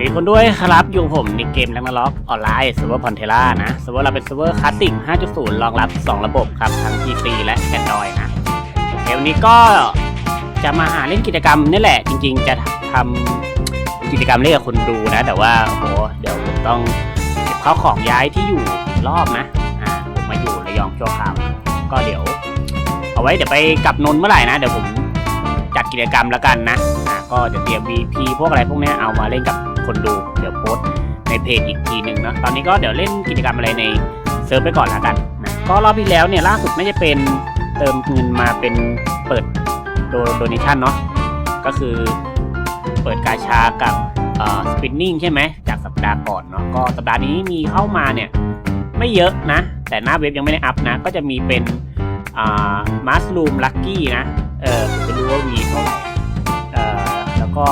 ดีคนด้วยครับ อยู่ผมในเกมแรงนาล็อกออนไลน์เซิร์ฟเวอร์พอนเทล่านะเซิร์ฟเวอร์เราเป็นเซิร์ฟเวอร์คลาสสิก 5.0 รองรับ 2 ระบบครับ ทั้ง PC และ Android นะโอเควันนี้ก็จะมาหาเล่นกิจกรรมนี่แหละ จริงๆ จะทำกิจกรรมเล่นกับคนดูนะ แต่ว่าโอ้โหเดี๋ยวผมต้องเก็บข้าวของย้ายที่อยู่อีกรอบนะอ่าผมมาอยู่ระยองชั่วคราวก็เดี๋ยว เอาไว้เดี๋ยวไปกลับนนเมื่อไหร่นะเดี๋ยวผมจัดกิจกรรมแล้วกันนะอะก็จะเตรียม VP พวกอะไรพวกนี้เอามาเล่นกับ คนดูเดี๋ยวโพสในเพจอีกทีหนึ่งเนอะตอนนี้ก็เดี๋ยวเล่นกิจกรรมอะไรในเซิร์ฟไปก่อนแล้วกันนะก็รอบที่แล้วเนี่ยล่าสุดไม่จะเป็นเติมเงินมาเป็นเปิดโดโดนิชันเนาะก็คือเปิดกาชากับสปินนิ่งใช่ไหมจากสัปดาห์ก่อนเนาะก็สัปดาห์นี้มีเข้ามาเนี่ยไม่เยอะนะ แต่หน้าเว็บยังไม่ได้อัพนะ ก็จะมีเป็นมัสลูมลักกี้นะ เออผมไม่รู้ว่ามีเท่าไหร่เออแล้วก็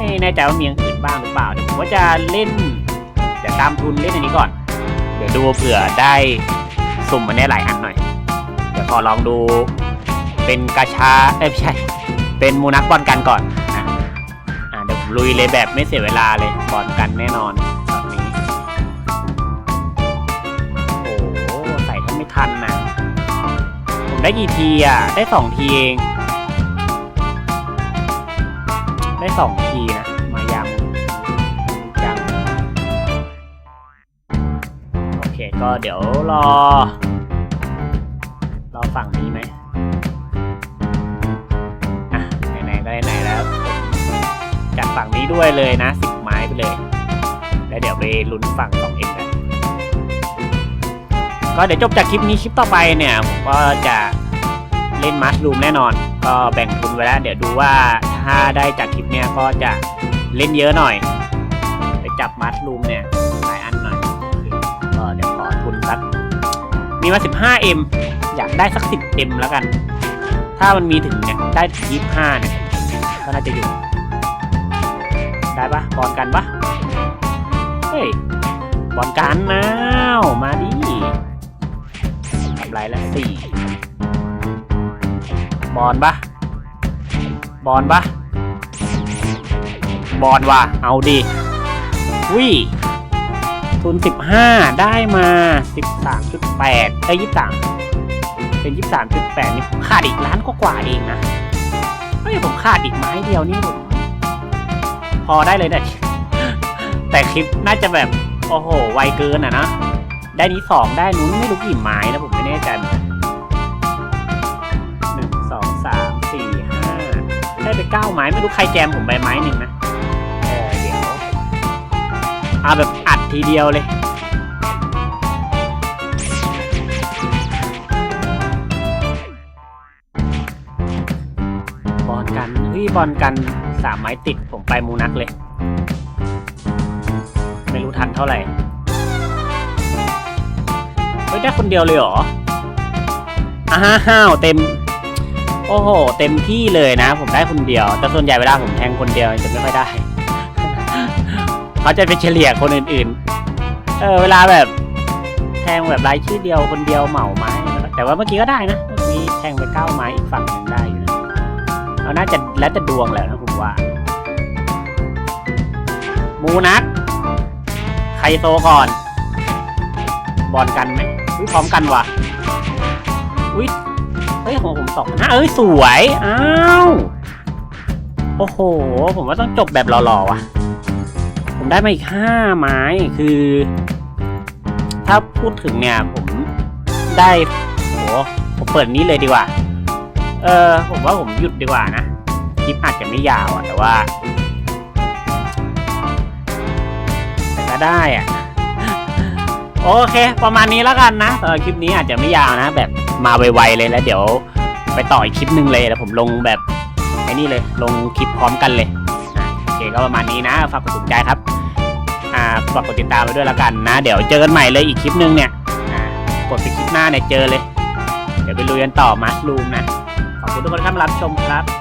ไม่แน่ใจว่ามีอย่างอื่นบ้างหรือเปล่าเดี๋ยวผมก็จะเล่นเดี๋ยวตามทุนเล่นอันนี้ก่อน เดี๋ยวดูเผื่อได้สุ่มมันได้หลายอันหน่อย เดี๋ยวขอลองดูเป็นกาชาเอ้ยไม่ใช่ เป็นมูนักบอลกันก่อนนะอ่าเดี๋ยวผมลุยเลยแบบไม่เสียเวลาเลยบอลกันแน่นอนแบบนี้โอ้โหใส่ถ้าไม่ทันนะผมได้กี่ทีอะได้สองทีเอง สองทีนะ มายามยังโอเคก็เดี๋ยวรอ รอฝั่งนี้ไหมอะไหนๆก็ไหนๆแล้วจัดฝั่งนี้ด้วยเลยนะสิบไม้ไปเลย แล้วเดี๋ยวไปลุ้นฝั่งสองเอ็กันก็เดี๋ยวจบจากคลิปนี้คลิปต่อไปเนี่ยผมก็จะเล่นมัสลูมแน่นอน ก็แบ่งทุนไว้แล้ว เดี๋ยวดูว่า ถ้าได้จากคลิปเนี้ยก็จะเล่นเยอะหน่อย ไปจับมัสลูมเนี่ยหลายอันหน่อยก็เดี๋ยวขอทุนสักมีมา 15M อยากได้สัก 10M แล้วกัน ถ้ามันมีถึงเนี่ยได้ถึง25เนี่ยก็น่าจะอยู่ ได้ปะบอลกันปะเฮ้ยบอลกันน้ามาดิทำไรละสี่บอลปะ บอลปะบอลว่ะ เอาดิวิทุนสิบห้าได้มาสิบสามจุดแปดเอ้ยี่สามเป็นยี่สามจุดแปดนี่ขาดอีกล้านกว่าเองนะเฮ้ยผมขาดอีกไม้เดียวนี่ผมพอได้เลยนะแต่คลิปน่าจะแบบ โอ้โห ไวเกินอะนะ ได้นี้สองได้นู้นไม่รู้กี่ไม้นะผมไม่แน่ใจเหมือนกัน ได้ไปเก้าไม้ไม่รู้ใครแจมผมไปไม้หนึ่งนะเออเดี๋ยวเอาแบบอัดทีเดียวเลยบอลกันเฮ้ยบอลกันสามไม้ติดผมไปมูนักเลย ไม่รู้ทันเท่าไหร่เฮ้ยได้คนเดียวเลยเหรออ้าวเต็ม โอ้โห เต็มที่เลยนะ ผมได้คนเดียว แต่ส่วนใหญ่เวลาผมแทงคนเดียวจะไม่ค่อยได้ เขาจะไปเฉลี่ยคนอื่นๆ เออ เวลาแบบ แทงแบบรายชื่อเดียวคนเดียวเหมาไม้ แต่ว่าเมื่อกี้ก็ได้นะ เมื่อกี้แทงไปเก้าไม้อีกฝั่งหนึ่งได้อยู่นะเราน่าจะแล้วแต่ดวงแหละนะผมว่า มูนัก ใครโซก่อน บอลกันไหมพร้อมกันว่ะ อุ้ย เฮ้ยของผมสองห้าเอ้ยสวย อ้าว โอ้โห ผมว่าต้องจบแบบหล่อๆว่ะ ผมได้มาอีกห้าไม้คือ ถ้าพูดถึงเนี่ย ผมได้โหผมเปิดนี้เลยดีกว่า เออ ผมว่าผมหยุดดีกว่านะ คลิปอาจจะไม่ยาวอะแต่ว่าแต่ก็ได้อะโอเค ประมาณนี้แล้วกันนะเออคลิปนี้อาจจะไม่ยาวนะแบบ มาไวๆเลยแล้วเดี๋ยวไปต่ออีกคลิปหนึ่งเลยแล้วผมลงแบบไอ้นี่เลย ลงคลิปพร้อมกันเลยโอเคก็ประมาณนี้นะ ฝากกดถูกใจครับอ่าฝากกดติดตามไปด้วยละกันนะ เดี๋ยวเจอกันใหม่เลยอีกคลิปหนึ่งเนี่ยกดไปคลิปหน้าเนี่ยเจอเลย เดี๋ยวไปลุยกันต่อมาสลูมนะ ขอบคุณทุกคนที่เข้ามารับชมครับ